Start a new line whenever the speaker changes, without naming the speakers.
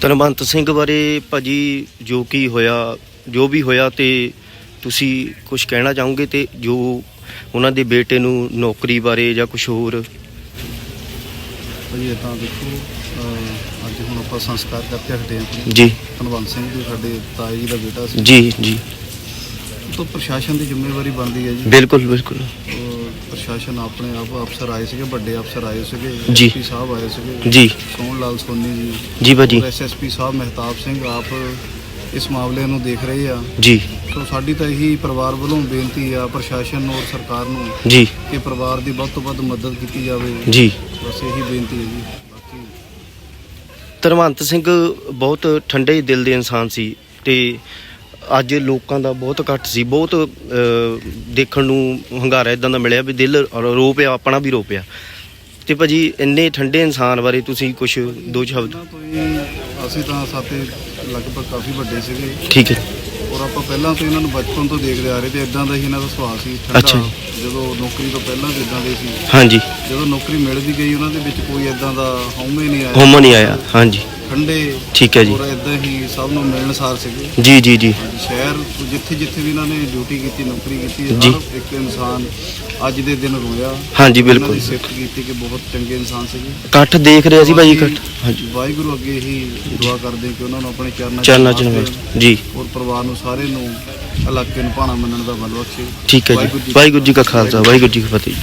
ਧਨਵੰਤ ਸਿੰਘ ਬਾਰੇ ਭਾਜੀ ਜੋ ਕੀ ਹੋਇਆ ਜੋ ਵੀ ਹੋਇਆ ਤੇ ਤੁਸੀਂ ਕੁਝ ਕਹਿਣਾ ਚਾਹੋਗੇ ਤੇ ਜੋ ਉਹਨਾਂ ਦੇ ਬੇਟੇ ਨੂੰ ਨੌਕਰੀ ਬਾਰੇ ਜਾਂ ਕੁਝ ਹੋਰ?
ਭਾਜੀ ਇਦਾਂ ਦੇਖੋ ਅਹ ਅੱਜ ਹੁਣ ਆਪਾਂ ਸੰਸਕਾਰ ਕਰਕੇ ਹਟੇ ਹਾਂ
ਜੀ।
ਧਨਵੰਤ ਸਿੰਘ ਜੀ ਸਾਡੇ ਤਾਏ ਜੀ ਦਾ ਬੇਟਾ ਸੀ।
ਜੀ ਜੀ।
ਤੋਂ ਪ੍ਰਸ਼ਾਸਨ ਦੀ ਜ਼ਿੰਮੇਵਾਰੀ ਬਣਦੀ ਹੈ ਜੀ।
ਬਿਲਕੁਲ ਬਿਲਕੁਲ।
ਉਹ ਪ੍ਰਸ਼ਾਸਨ ਆਪਣੇ ਆਪ ਅਫਸਰ ਆਏ ਸੀਗੇ ਵੱਡੇ ਅਫਸਰ ਆਏ ਸੀਗੇ
ਜੀ।
ਐਸਪੀ ਸਾਹਿਬ ਆਏ ਸੀਗੇ।
ਜੀ।
ਸੋਹਣ ਲਾਲ ਸੋਨੀ ਜੀ।
ਜੀ ਭਾਜੀ।
ਐਸਐਸਪੀ ਸਾਹਿਬ ਮਹਿਤਾਬ ਸਿੰਘ ਆਪ ਇਸ ਮਾਮਲੇ ਨੂੰ ਦੇਖ ਰਹੇ ਆ।
ਜੀ।
ਸੋ ਸਾਡੀ ਤਾਂ ਇਹੀ ਪਰਿਵਾਰ ਵੱਲੋਂ ਬੇਨਤੀ ਆ ਪ੍ਰਸ਼ਾਸਨ ਨੂੰ ਔਰ ਸਰਕਾਰ ਨੂੰ
ਜੀ।
ਕਿ ਪਰਿਵਾਰ ਦੀ ਵੱਧ ਤੋਂ ਵੱਧ ਮਦਦ ਕੀਤੀ ਜਾਵੇ।
ਜੀ।
ਬਸ ਇਹੀ ਬੇਨਤੀ ਹੈ ਜੀ। ਬਾਕੀ
ਧਨਵੰਤ ਸਿੰਘ ਬਹੁਤ ਠੰਡੇ ਦਿਲ ਦੇ ਇਨਸਾਨ ਸੀ ਤੇ ਅੱਜ ਲੋਕਾਂ ਦਾ ਬਹੁਤ ਘੱਟ ਸੀ ਬਹੁਤ ਦੇਖਣ ਨੂੰ ਹੰਗਾਰਾ ਇਦਾਂ ਦਾ ਮਿਲਿਆ ਵੀ ਦਿਲ ਰੋ ਪਿਆ ਆਪਣਾ ਵੀ ਰੋ ਪਿਆ ਤੇ ਭਾਜੀ ਇੰਨੇ ਠੰਡੇ ਇਨਸਾਨ ਬਾਰੇ ਤੁਸੀਂ ਕੁਝ ਦੋ ਸ਼ਬਦ।
ਅਸੀਂ ਤਾਂ ਸਾਤੇ ਲਗਭਗ ਕਾਫੀ ਵੱਡੇ ਸੀਗੇ।
ਠੀਕ ਹੈ।
ਔਰ ਆਪਾਂ ਪਹਿਲਾਂ ਤੋਂ ਇਹਨਾਂ ਨੂੰ ਬਚਪਨ ਤੋਂ ਦੇਖਦੇ ਆ ਰਹੇ ਤੇ ਇਦਾਂ ਦਾ ਹੀ ਇਹਨਾਂ ਦਾ ਸੁਭਾਅ ਸੀ ਠੰਡਾ। ਜਦੋਂ ਨੌਕਰੀ ਤੋਂ ਪਹਿਲਾਂ ਵੀ ਇਦਾਂ ਦੇ ਸੀ।
ਹਾਂਜੀ।
ਜਦੋਂ ਨੌਕਰੀ ਮਿਲ ਵੀ ਗਈ ਉਹਨਾਂ ਦੇ ਵਿੱਚ ਕੋਈ ਇਦਾਂ ਦਾ ਹਉਮੈ ਨਹੀਂ ਆਇਆ।
ਹੋਮ ਨਹੀਂ ਆਇਆ ਹਾਂਜੀ।
ਠੰਡੇ
ਠੀਕ ਹੈ ਜੀ।
ਔਰ ਇਦਾਂ ਹੀ ਸਭ ਨੂੰ ਮਿਲਣਸਾਰ ਸੀਗੇ।
ਜੀ ਜੀ ਜੀ।
ਸ਼ਹਿਰ ਜਿੱਥੇ ਜਿੱਥੇ ਵੀ ਇਹਨਾਂ ਨੇ ਡਿਊਟੀ ਕੀਤੀ ਨੌਕਰੀ ਕੀਤੀ
ਜੀ।
ਹਰ ਇੱਕ ਇਨਸਾਨ ਅੱਜ ਦੇ ਦਿਨ ਰੋਇਆ।
ਹਾਂਜੀ ਬਿਲਕੁਲ।
ਸਿਫਤ ਕੀਤੀ ਕਿ ਬਹੁਤ ਚੰਗੇ ਇਨਸਾਨ ਸੀਗੇ।
ਇਕੱਠ ਦੇਖ ਰਿਹਾ ਸੀ ਭਾਜੀ ਇਕੱਠ। ਹਾਂਜੀ।
ਵਾਹਿਗੁਰੂ ਅੱਗੇ ਹੀ ਦੁਆ ਕਰਦੇ ਕਿ ਉਹਨਾਂ ਨੂੰ ਆਪਣੇ ਚਰਨਾਂ 'ਚ
ਚਰਨਾਂ ਚ
ਨਿਵਾਸ
ਨਮਸਤੇ
ਦੇਣ
ਜੀ।
ਔਰ ਪਰਿਵਾਰ ਨੂੰ ਸਾਰੇ ਨੂੰ ਇਲਾਕੇ ਨੂੰ ਭਾਣਾ ਮੰਨਣ ਦਾ ਬਲ ਬਖਸ਼ੇ।
ਠੀਕ ਹੈ ਜੀ। ਵਾਹਿਗੁਰੂ ਜੀ ਕਾ ਖਾਲਸਾ ਵਾਹਿਗੁਰੂ ਜੀ ਕੀ ਫਤਿਹ।